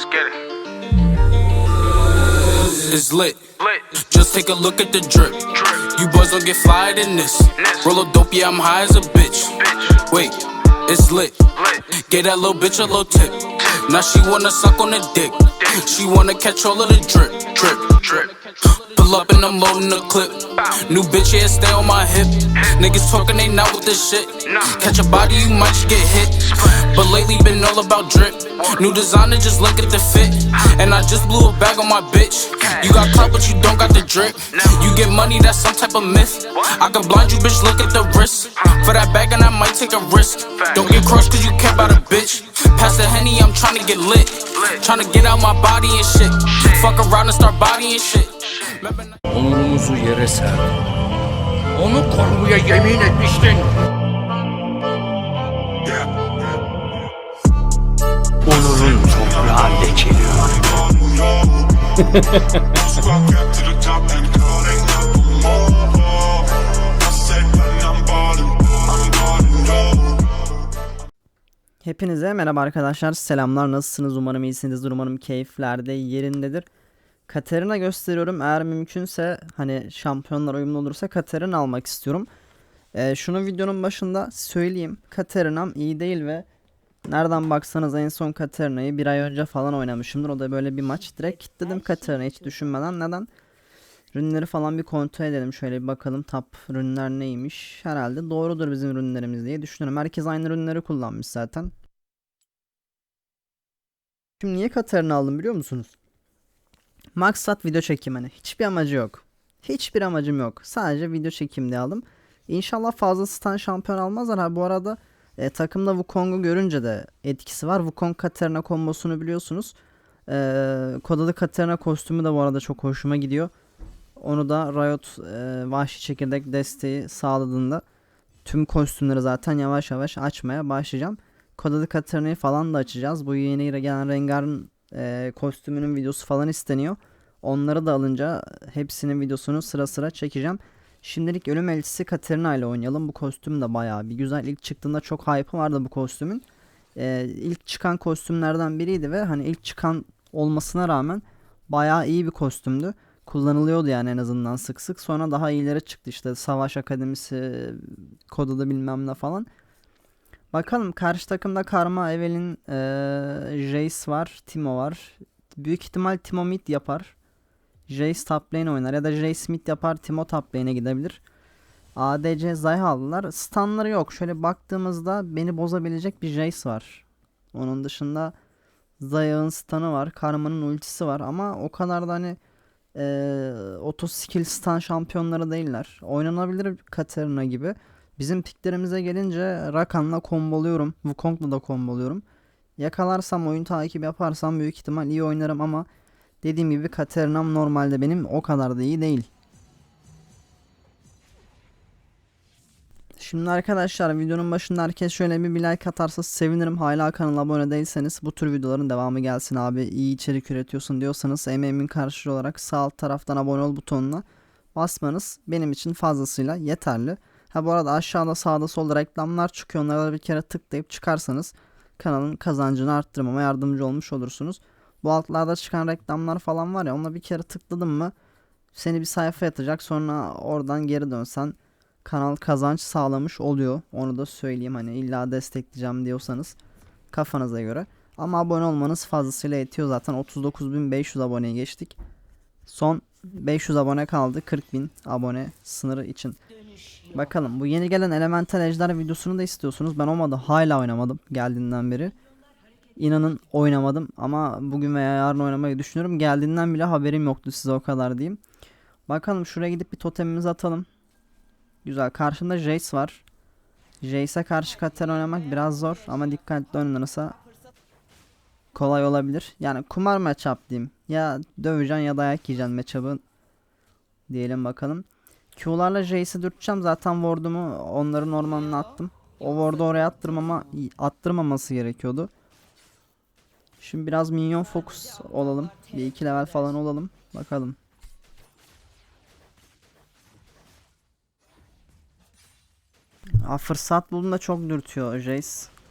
Let's get it. It's lit. Lit. Just take a look at the drip. You boys don't get flyer than this. Roll a dope, yeah, I'm high as a bitch. Bitch. Wait, it's lit. Lit. Gave that little bitch a little tip. Now she wanna suck on the dick. She wanna catch all of the drip, drip, Drip. Pull up and I'm loading the clip. New bitch, yeah, stay on my hip. Niggas talking, they not with this shit. Catch a body, you might just get hit. But lately been all about drip. New designer, just look at the fit. And I just blew a bag on my bitch. You got clout, but you don't got the drip. You get money, that's some type of myth. I can blind you, bitch, look at the wrist. For that bag, and I might take a risk. Don't get crushed, cause you care about a bitch. Pass the henny, I'm trying to get lit. Trying to get out my body and shit. Fuck around and start bodying shit. Onurumuzu yere ser. Onu korumaya yemin etmiştin. Onurun toprağı lekeliyor. Hepinize merhaba arkadaşlar. Selamlar. Nasılsınız? Umarım iyisinizdir. Umarım keyiflerde yerindedir. Katerina gösteriyorum. Eğer mümkünse hani şampiyonlar uyumlu olursa Katerina almak istiyorum. Ee, şunu videonun başında söyleyeyim. Katerina'm iyi değil ve nereden baksanız en son Katerina'yı bir ay önce falan oynamışımdır. O da böyle bir maç. Direkt kilitledim Katerina'yı hiç düşünmeden. Neden? Ürünleri falan bir kontrol edelim. Şöyle bir bakalım top ürünler neymiş. Herhalde doğrudur bizim ürünlerimiz diye düşünüyorum. Herkes aynı ürünleri kullanmış zaten. Şimdi niye Katarina aldım biliyor musunuz? Maksat video çekim hani. Hiçbir amacı yok. Hiçbir amacım yok. Sadece video çekim diye aldım. İnşallah fazla stan şampiyon almazlar. Ha bu arada e, takımda Wukong'u görünce de etkisi var. Wukong Katarina kombosunu biliyorsunuz. E, Kodalı Katarina kostümü de bu arada çok hoşuma gidiyor. Onu da Riot e, vahşi çekirdek desteği sağladığında tüm kostümleri zaten yavaş yavaş açmaya başlayacağım. Kodalı Katarina'yı falan da açacağız. Bu yeni gelen Rengar'ın e, kostümünün videosu falan isteniyor. Onları da alınca hepsinin videosunu sıra sıra çekeceğim. Şimdilik Ölüm Elçisi Katarina ile oynayalım. Bu kostüm de bayağı bir güzel. İlk çıktığında çok hype'ı vardı bu kostümün. E, ilk çıkan kostümlerden biriydi ve hani ilk çıkan olmasına rağmen bayağı iyi bir kostümdü kullanılıyordu yani en azından sık sık. Sonra daha iyileri çıktı işte Savaş Akademisi, Koda'da bilmem ne falan. Bakalım karşı takımda Karma, Evelyn, eee Jace var, Timo var. Büyük ihtimal Timo mid yapar. Jace top lane oynar ya da Jace mid yapar, Timo top lane'e gidebilir. ADC Zayh aldılar. Stunları yok. Şöyle baktığımızda beni bozabilecek bir Jace var. Onun dışında Zayah'ın stun'ı var. Karma'nın ultisi var ama o kadar da hani eee auto skill stun şampiyonları değiller. Oynanabilir Katarina gibi. Bizim piklerimize gelince Rakan'la komboluyorum. Wukong'la da komboluyorum. Yakalarsam oyun takip yaparsam büyük ihtimal iyi oynarım ama dediğim gibi Katarina'm normalde benim o kadar da iyi değil. Şimdi arkadaşlar videonun başında herkes şöyle bir like atarsa sevinirim. Hala kanala abone değilseniz bu tür videoların devamı gelsin abi. İyi içerik üretiyorsun diyorsanız emeğimin karşılığı olarak sağ alt taraftan abone ol butonuna basmanız benim için fazlasıyla yeterli. Ha bu arada aşağıda sağda solda reklamlar çıkıyor. Onlara bir kere tıklayıp çıkarsanız kanalın kazancını arttırmama yardımcı olmuş olursunuz. Bu altlarda çıkan reklamlar falan var ya ona bir kere tıkladın mı seni bir sayfa yatacak sonra oradan geri dönsen kanal kazanç sağlamış oluyor. Onu da söyleyeyim hani illa destekleyeceğim diyorsanız kafanıza göre. Ama abone olmanız fazlasıyla yetiyor zaten 39.500 aboneye geçtik. Son 500 abone kaldı 40.000 abone sınırı için. Bakalım bu yeni gelen Elemental Ejder videosunu da istiyorsunuz. Ben olmadı hala oynamadım geldiğinden beri. İnanın oynamadım ama bugün veya yarın oynamayı düşünüyorum. Geldiğinden bile haberim yoktu size o kadar diyeyim. Bakalım şuraya gidip bir totemimizi atalım. Güzel karşımda Jace var. Jace'e karşı Katarina oynamak biraz zor ama dikkatli oynanırsa kolay olabilir. Yani kumar matchup diyeyim. Ya döveceksin ya dayak yiyeceksin matchup'ı diyelim bakalım. Q'larla Jace'i dürteceğim. Zaten ward'umu onların ormanına attım. O ward'u oraya attırmama, attırmaması gerekiyordu. Şimdi biraz minyon fokus olalım. Bir iki level falan olalım. Bakalım. Aa, fırsat bulduğunda çok dürtüyor Jace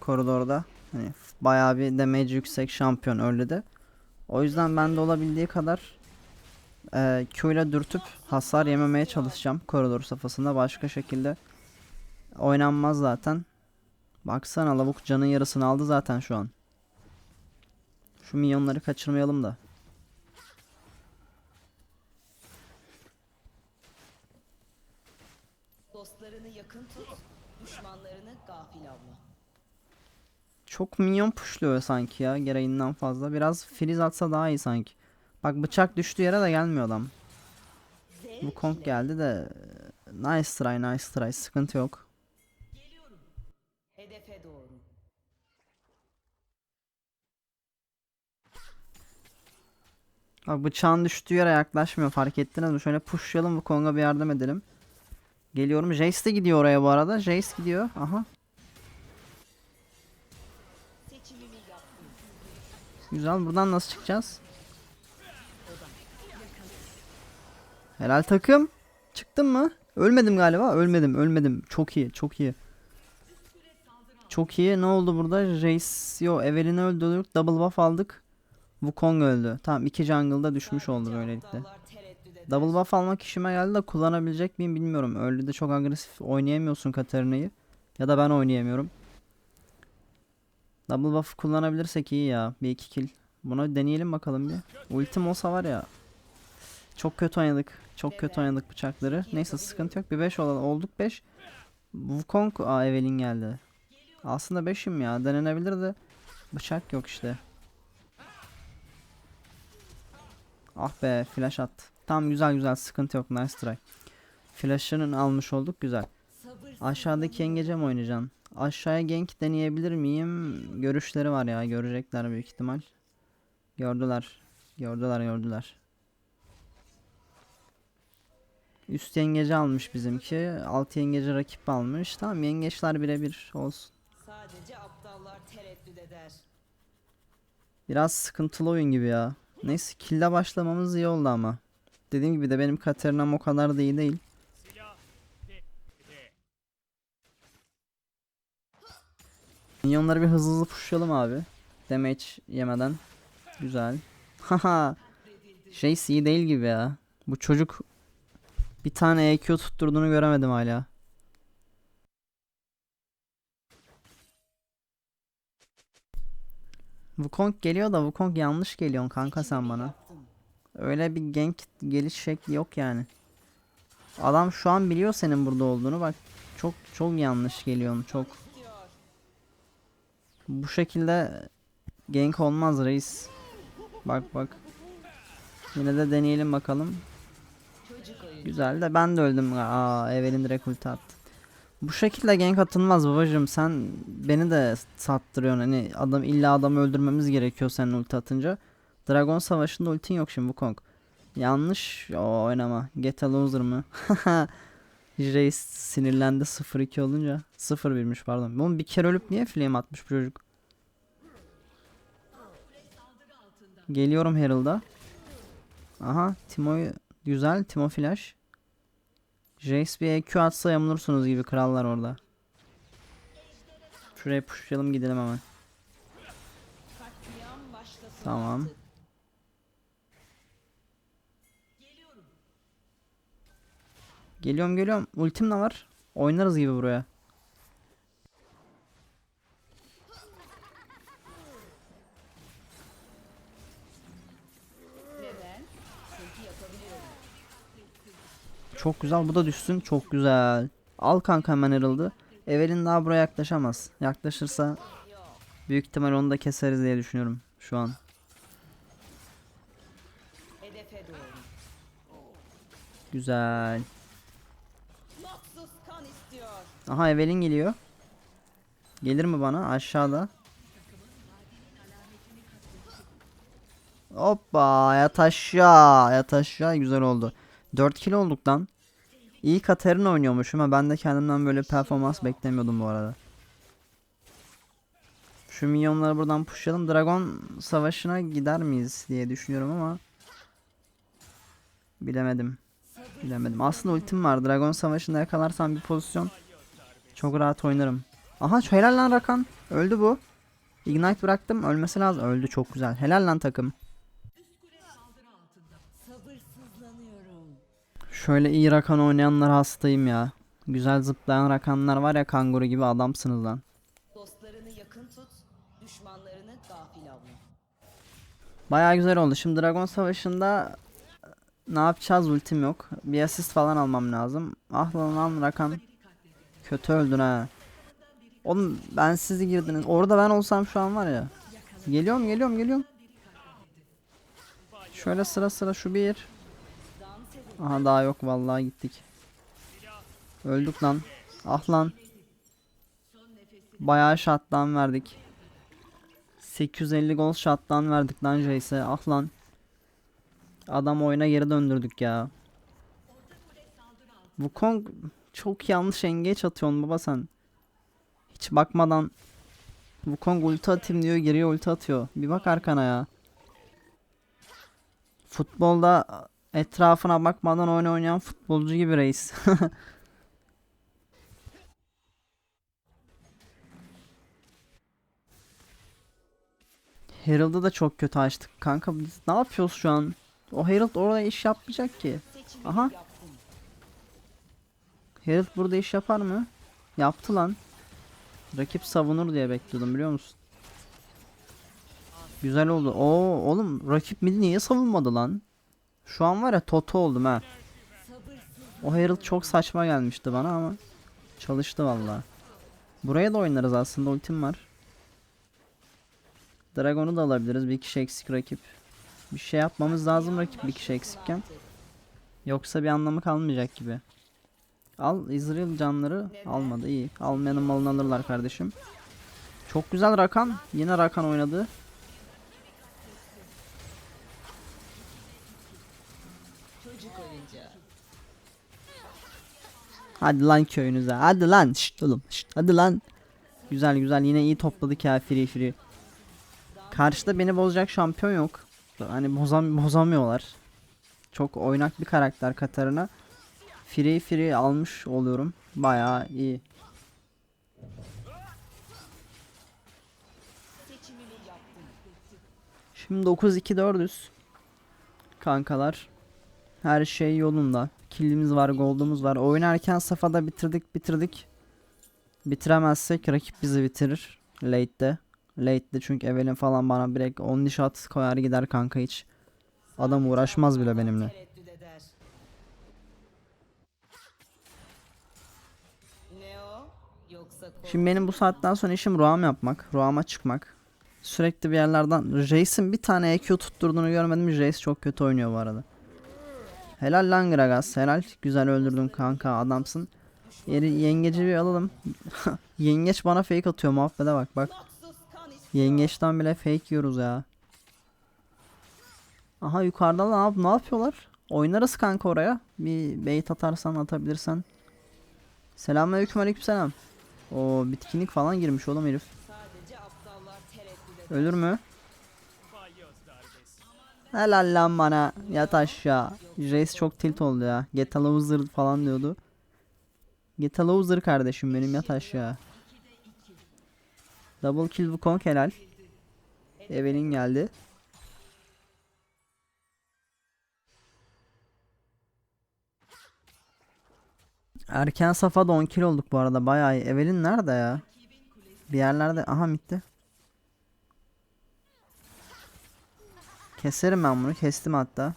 koridorda. Hani bayağı bir damage yüksek şampiyon öyle de. O yüzden ben de olabildiği kadar e, Q ile dürtüp hasar yememeye çalışacağım koridor safhasında. Başka şekilde oynanmaz zaten. Baksana lavuk canın yarısını aldı zaten şu an. Şu minyonları kaçırmayalım da. Dostlarını yakın tut, düşmanlarını gafil avla. Çok minyon pushluyor sanki ya gereğinden fazla. Biraz freeze atsa daha iyi sanki. Bak bıçak düştüğü yere de gelmiyor adam. Bu Kong geldi de nice try nice try sıkıntı yok. Bak bıçağın düştüğü yere yaklaşmıyor fark ettiniz mi? Şöyle pushlayalım bu Kong'a bir yardım edelim. Geliyorum. Jace de gidiyor oraya bu arada. Jace gidiyor. Aha. Güzel. Buradan nasıl çıkacağız? Helal takım. Çıktın mı? Ölmedim galiba. Ölmedim. Ölmedim. Çok iyi. Çok iyi. Çok iyi. Ne oldu burada? Jace, yo Evelyn'i öldürdük. Double buff aldık. Wukong öldü. Tamam iki jungle'da düşmüş oldu böylelikle. Double buff almak işime geldi de kullanabilecek miyim bilmiyorum. Öyle de çok agresif oynayamıyorsun Katarina'yı. Ya da ben oynayamıyorum. Double buff kullanabilirsek iyi ya. Bir iki kill. Bunu deneyelim bakalım bir. Ultim olsa var ya. Çok kötü oynadık. Çok kötü oynadık bıçakları. Neyse sıkıntı yok. Bir 5 olduk 5. Wukong aa Evelyn geldi. Aslında 5'im ya. Denenebilir de bıçak yok işte. Ah be flash attı. Tamam güzel güzel sıkıntı yok nice try. Flash'ını almış olduk güzel. Aşağıdaki yengece mi oynayacaksın? Aşağıya gank deneyebilir miyim? Görüşleri var ya görecekler büyük ihtimal. Gördüler. Gördüler gördüler. Üst yengeci almış bizimki. Alt yengeci rakip almış. Tamam yengeçler birebir olsun. Sadece aptallar tereddüt eder. Biraz sıkıntılı oyun gibi ya. Neyse kill'le başlamamız iyi oldu ama. Dediğim gibi de benim Katerina'm o kadar da iyi değil. Minyonları bir hızlı hızlı pushlayalım abi. Damage yemeden. Güzel. Haha. Şey iyi değil gibi ya. Bu çocuk bir tane EQ tutturduğunu göremedim hala. Wukong geliyor da Wukong yanlış geliyorsun kanka sen bana. Öyle bir gank geliş şekli yok yani. Adam şu an biliyor senin burada olduğunu bak. Çok çok yanlış geliyorsun çok. Bu şekilde gank olmaz reis. Bak bak. Yine de deneyelim bakalım. Güzel de ben de öldüm. Aa Evelyn direkt ulti attı. Bu şekilde gank atılmaz babacım. Sen beni de sattırıyorsun. Hani adam illa adamı öldürmemiz gerekiyor senin ulti atınca. Dragon Savaşı'nda ultin yok şimdi bu Kong. Yanlış o oynama. Get a loser mı? Jace sinirlendi 0-2 olunca. 0-1'miş pardon. Oğlum bir kere ölüp niye flame atmış bu çocuk? Geliyorum Herald'a. Aha Timo'yu güzel. Timo flash. Jace bir EQ atsa yamulursunuz gibi krallar orada. Şuraya pushlayalım gidelim hemen. Tamam. Geliyorum geliyorum. Ultim de var. Oynarız gibi buraya. Çok güzel. Bu da düşsün. Çok güzel. Al kanka hemen Herald'ı. Evelyn daha buraya yaklaşamaz. Yaklaşırsa büyük ihtimal onu da keseriz diye düşünüyorum şu an. Güzel. Aha Evelyn geliyor. Gelir mi bana? Aşağıda. Hoppa yat aşağı yat aşağı güzel oldu. 4 kilo olduk lan. İyi Katarina oynuyormuşum ha ben de kendimden böyle performans beklemiyordum bu arada. Şu minyonları buradan pushlayalım. Dragon savaşına gider miyiz diye düşünüyorum ama bilemedim. Bilemedim. Aslında ultim var. Dragon savaşında yakalarsam bir pozisyon çok rahat oynarım. Aha şu helal lan Rakan. Öldü bu. Ignite bıraktım. Ölmesi lazım. Öldü çok güzel. Helal lan takım. Şöyle iyi Rakan oynayanlar hastayım ya. Güzel zıplayan Rakanlar var ya kanguru gibi adamsınız lan. Baya güzel oldu. Şimdi Dragon Savaşı'nda e, ne yapacağız ultim yok. Bir asist falan almam lazım. Ah lan lan Rakan. Kötü öldün ha. Oğlum ben sizi girdiniz. Orada ben olsam şu an var ya. Geliyorum geliyorum geliyorum. Şöyle sıra sıra şu bir. Aha daha yok vallahi gittik. Öldük lan. Ah lan. Bayağı shutdown verdik. 850 gol shot'tan verdik lan Jace'e. Ah lan. Adam oyuna geri döndürdük ya. Wukong çok yanlış engage atıyorsun baba sen. Hiç bakmadan Wukong ulti atayım diyor geriye ulti atıyor. Bir bak arkana ya. Futbolda etrafına bakmadan oyun oynayan futbolcu gibi reis. Herald'ı da çok kötü açtık. Kanka biz ne yapıyoruz şu an? O Herald orada iş yapmayacak ki. Aha. Herald burada iş yapar mı? Yaptı lan. Rakip savunur diye bekliyordum biliyor musun? Güzel oldu. Oo oğlum rakip mid niye savunmadı lan? Şu an var ya Toto oldum ha. O Herald çok saçma gelmişti bana ama çalıştı valla. Buraya da oynarız aslında ultim var. Dragon'u da alabiliriz. Bir kişi eksik rakip. Bir şey yapmamız lazım rakip bir kişi eksikken. Yoksa bir anlamı kalmayacak gibi. Al Israel canları almadı iyi. Almayanın malını alırlar kardeşim. Çok güzel Rakan. Yine Rakan oynadı. Hadi lan köyünüze. Hadi lan. Şşt oğlum. Şşt. Hadi lan. Güzel güzel yine iyi topladık ya free free. Karşıda beni bozacak şampiyon yok. Hani bozam bozamıyorlar. Çok oynak bir karakter Katarina. Free free almış oluyorum. Bayağı iyi. Şimdi 9-2-4'üz. Kankalar. Her şey yolunda. Killimiz var, gold'umuz var. Oynarken safhada bitirdik, bitirdik. Bitiremezsek rakip bizi bitirir. Late'de. Late'de çünkü Evelyn falan bana direkt 10 shot koyar gider kanka hiç. Adam uğraşmaz bile benimle. Tereddüt eder. Ne o? Yoksa korku Şimdi benim bu saatten sonra işim Roam yapmak. Roam'a çıkmak. Sürekli bir yerlerden. Jace'in bir tane EQ tutturduğunu görmedim. Jace çok kötü oynuyor bu arada. Helal lan Gragas. Helal. Güzel öldürdün kanka adamsın. Yeri yengeci bir alalım. Yengeç bana fake atıyor muhabbete bak bak. Yengeçten bile fake yiyoruz ya. Aha yukarıda ne, yap ne yapıyorlar? Oynarız kanka oraya. Bir bait atarsan atabilirsen. Selamünaleyküm aleykümselam. O bitkinlik falan girmiş oğlum herif. Ölür mü? Helal lan bana. Yat aşağı. Jace çok tilt oldu ya. Get a loser falan diyordu. Get a loser kardeşim benim yat aşağı. Double kill Wukong helal. Evelyn geldi. Erken safhada 10 kill olduk bu arada bayağı iyi. Evelyn nerede ya? Bir yerlerde aha bitti. Keserim ben bunu. Kestim hatta.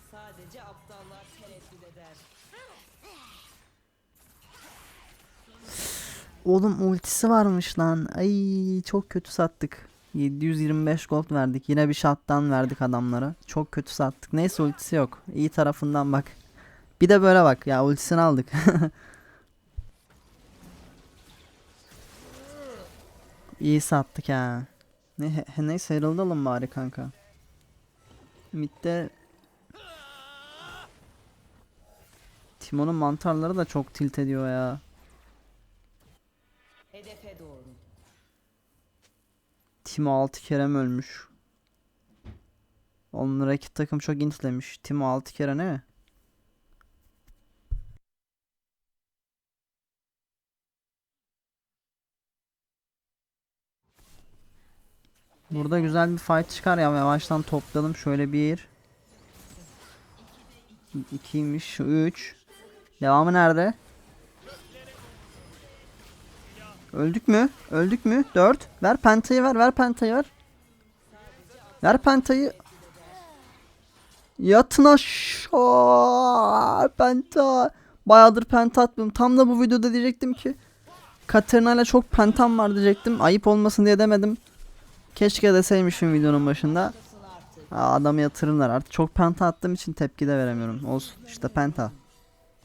Oğlum ultisi varmış lan. Ay çok kötü sattık. 725 gold verdik. Yine bir shot'tan verdik adamlara. Çok kötü sattık. Neyse ultisi yok. İyi tarafından bak. Bir de böyle bak. Ya ultisini aldık. İyi sattık ha. Ne, neyse ayrılalım bari kanka. Mid'de Timon'un mantarları da çok tilt ediyor ya. Hedefe doğru. Timo 6 kere mi ölmüş? Onun rakip takım çok intlemiş. Timo 6 kere ne? Burada güzel bir fight çıkar ya yavaştan toplayalım şöyle bir 2'ymiş 3 Devamı nerede? Öldük mü? Öldük mü? 4. Ver pentayı ver. Ver pentayı ver. Ver pentayı. Yatın aşağı. Penta. Bayağıdır penta atmıyorum. Tam da bu videoda diyecektim ki. Katerina ile çok pentam var diyecektim. Ayıp olmasın diye demedim. Keşke deseymişim videonun başında. Aa, adamı yatırırlar. Artık çok penta attığım için tepki de veremiyorum. Olsun. İşte penta.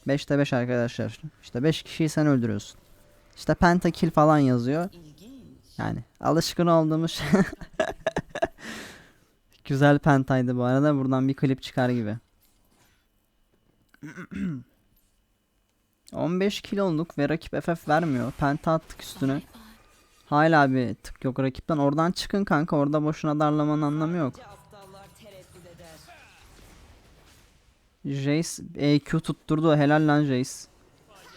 5'te 5 arkadaşlar. İşte 5 kişiyi sen öldürüyorsun. İşte penta kill falan yazıyor. Yani alışkın olduğumuz şey. Güzel pentaydı bu arada. Buradan bir klip çıkar gibi. 15 kill olduk ve rakip FF vermiyor. Penta attık üstüne. Hala bir tık yok rakipten. Oradan çıkın kanka. Orada boşuna darlamanın anlamı yok. Jace EQ tutturdu. Helal lan Jace.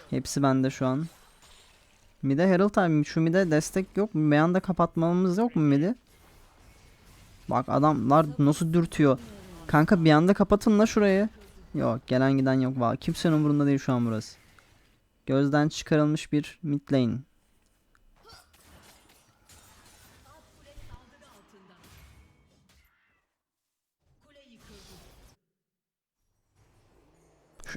Hepsi bende şu an. Mide Herald abi şu mide destek yok mu? Beyan da kapatmamız yok mu midi? Bak adamlar nasıl dürtüyor. Kanka bir anda kapatın la şurayı. Yok gelen giden yok. Valla kimsenin umurunda değil şu an burası. Gözden çıkarılmış bir mid lane.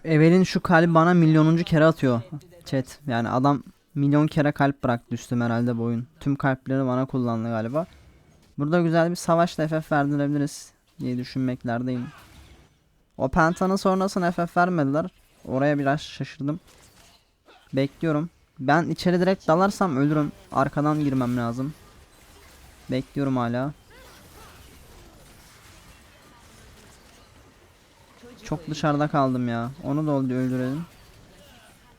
Evel'in şu kalbi bana milyonuncu kere atıyor. Chat. Yani adam milyon kere kalp bıraktı üstüme herhalde bu oyun. Tüm kalpleri bana kullandı galiba. Burada güzel bir savaşla FF verdirebiliriz diye düşünmeklerdeyim. O pentanın sonrasında FF vermediler. Oraya biraz şaşırdım. Bekliyorum. Ben içeri direkt dalarsam ölürüm. Arkadan girmem lazım. Bekliyorum hala. Çok dışarıda kaldım ya. Onu da öldürelim.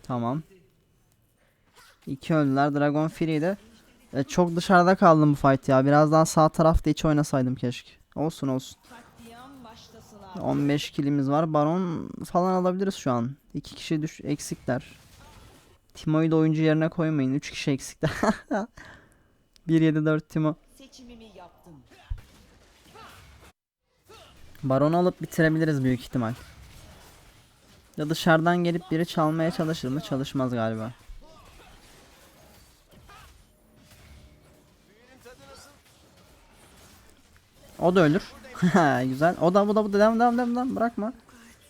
Tamam. İki öldüler. Dragon Free'de. E, çok dışarıda kaldım bu fight ya. Biraz daha sağ tarafta hiç oynasaydım keşke. Olsun olsun. Katliam başlasın abi. 15 kilimiz var. Baron falan alabiliriz şu an. 2 kişi düş eksikler. Timo'yu da oyuncu yerine koymayın. 3 kişi eksikler. 1-7-4 Timo. Baron'u alıp bitirebiliriz büyük ihtimal. Ya dışarıdan gelip biri çalmaya çalışır mı? Çalışmaz galiba. O da ölür. Güzel. O da bu da bu da devam devam devam bırakma.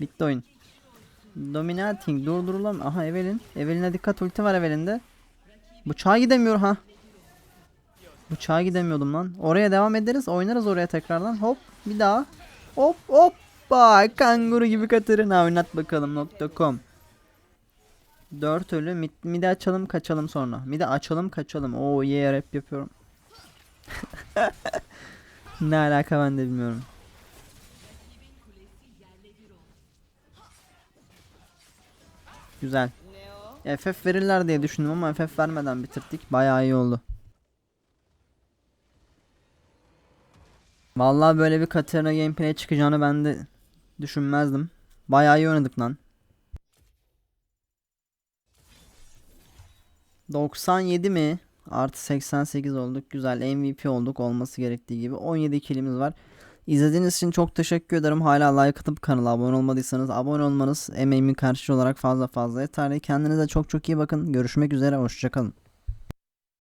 Bitti oyun. Dominating durdurulam. Aha Evelyn. Evelyn'e dikkat ulti var Evelyn'de. Bıçağa gidemiyor ha. Bıçağa gidemiyordum lan. Oraya devam ederiz. Oynarız oraya tekrardan. Hop bir daha. Hop hoppa. Kanguru gibi Katarina oynat bakalım nokta.com. 4 ölü. Mid, midi açalım kaçalım sonra. Midi açalım kaçalım. Oo yeah rap yapıyorum. ne alaka ben de bilmiyorum. Güzel. FF verirler diye düşündüm ama FF vermeden bitirdik. Bayağı iyi oldu. Vallahi böyle bir Katarina gameplay çıkacağını ben de düşünmezdim. Bayağı iyi oynadık lan. 97 mi? Artı 88 olduk. Güzel MVP olduk olması gerektiği gibi. 17 kilimiz var. İzlediğiniz için çok teşekkür ederim. Hala like atıp kanala abone olmadıysanız abone olmanız emeğimin karşılığı olarak fazla fazla yeterli. Kendinize çok çok iyi bakın. Görüşmek üzere. Hoşçakalın.